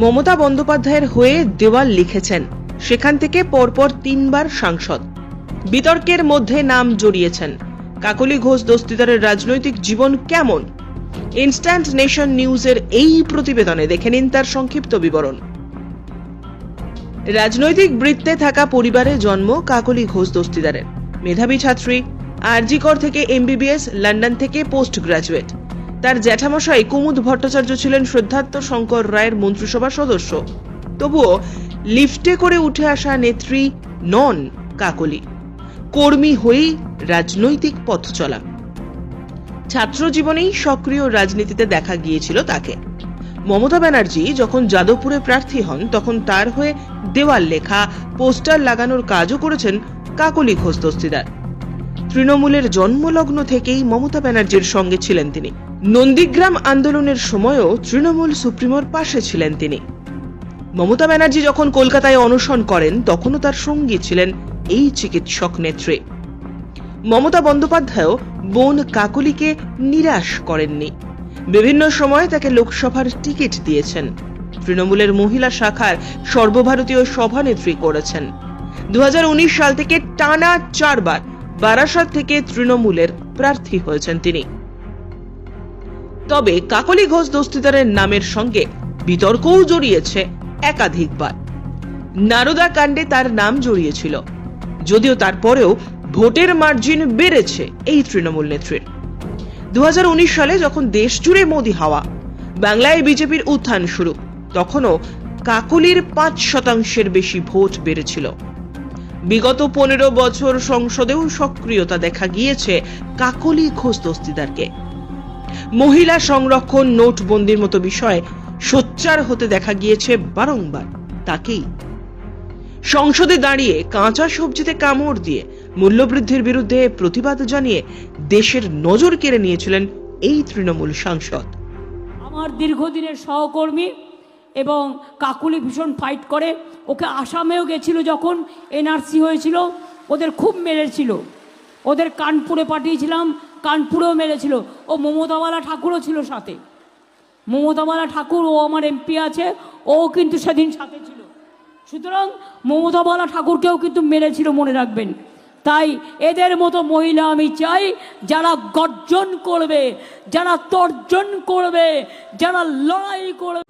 মমতা বন্দ্যোপাধ্যায়ের হয়ে দেওয়াল লিখেছেন। সেখান থেকে পরপর তিনবার সাংসদ। বিতর্কের মধ্যে নাম জড়িয়েছেন। কাকলি ঘোষ দস্তিদারের রাজনৈতিক জীবন কেমন? ইনস্ট্যান্ট নেশন নিউজের এই প্রতিবেদনে দেখে নিন তার সংক্ষিপ্ত বিবরণ। রাজনৈতিক বৃত্তে থাকা পরিবারে জন্ম কাকলি ঘোষ দস্তিদারের। মেধাবী ছাত্রী আরজিকর থেকে এমবিবিএস লন্ডন থেকে পোস্ট গ্রাজুয়েট। তার জ্যাঠামশাই কুমুদ ভট্টাচার্য ছিলেন শ্রদ্ধার্থ শঙ্কর রায়ের মন্ত্রিসভা সদস্য। তবুও লিফটে করে উঠে আসা নেত্রী নন কাকলি। কর্মী হয়েই রাজনৈতিক পথ চলা। ছাত্র জীবনেই সক্রিয় রাজনীতিতে দেখা গিয়েছিল তাকে। মমতা ব্যানার্জি যখন যাদবপুরে প্রার্থী হন, তখন তার হয়ে দেওয়াল লেখা, পোস্টার লাগানোর কাজও করেছেন কাকলি ঘোষ দস্তিদার। তৃণমূলের জন্মলগ্ন থেকেই মমতা ব্যানার্জির সঙ্গে ছিলেন তিনি। নন্দীগ্রাম আন্দোলনের সময়ও তৃণমূল সুপ্রিমোর পাশে ছিলেন তিনি। মমতা ব্যানার্জি যখন কলকাতায় অনশন করেন, তখনও তার সঙ্গী ছিলেন এই চিকিৎসক নেত্রী। মমতা বন্দ্যোপাধ্যায়ও বোন কাকলিকে নিরাশ করেননি। বিভিন্ন সময় তাকে লোকসভার টিকিট দিয়েছেন। তৃণমূলের মহিলা শাখার সর্বভারতীয় সভানেত্রী করেছেন। দু হাজার উনিশ সাল থেকে টানা চারবার বারাসাত থেকে তৃণমূলের প্রার্থী হয়েছেন তিনি। তবে কাকলি ঘোষ দস্তিদারের নামের সঙ্গে বিতর্কও জড়িয়েছে একাধিকবার। নারদা কাণ্ডে তার নাম জড়িয়েছিল, যদিও তারপরেও ভোটের মার্জিন বেড়েছে এই তৃণমূল নেত্রীর। দু হাজার উনিশ সালে যখন দেশ জুড়ে মোদী হাওয়া, বাংলায় বিজেপির উত্থান শুরু, তখনও কাকলির পাঁচ শতাংশের বেশি ভোট বেড়েছিল। বিগত পনেরো বছর সংসদেও সক্রিয়তা দেখা গিয়েছে কাকলি ঘোষ দস্তিদারকে মহিলা সংরক্ষণ নোটবন্দির মতো বিষয়ে সোচ্চার হতে দেখা গিয়েছে বারংবার তাকেই। সংসদে দাঁড়িয়ে কাঁচা সবজিতে কামড় দিয়ে মূল্যবৃদ্ধির বিরুদ্ধে প্রতিবাদ জানিয়ে দেশের নজর কেড়ে নিয়েছিলেন এই তৃণমূল সাংসদ। আমার দীর্ঘদিনের সহকর্মী এবং কাকুলি ভীষণ ফাইট করে। ওকে আসামেও গেছিল যখন, এনআরসি হয়েছিল, ওদের খুব মেরেছিল। ওদের কানপুরে পাঠিয়েছিলাম, কানপুরেও মেরেছিল। ও মমতাওয়ালা ঠাকুরও ছিল সাথে। মমতাওয়ালা ঠাকুর, ও আমার এমপি আছে, ও কিন্তু সেদিন সাথে ছিল। সুতরাং মমতাওয়ালা ঠাকুরকেও কিন্তু মেরেছিল, মনে রাখবেন। তাই এদের মতো মহিলা আমি চাই, যারা গর্জন করবে, যারা তর্জন করবে, যারা লড়াই করবে।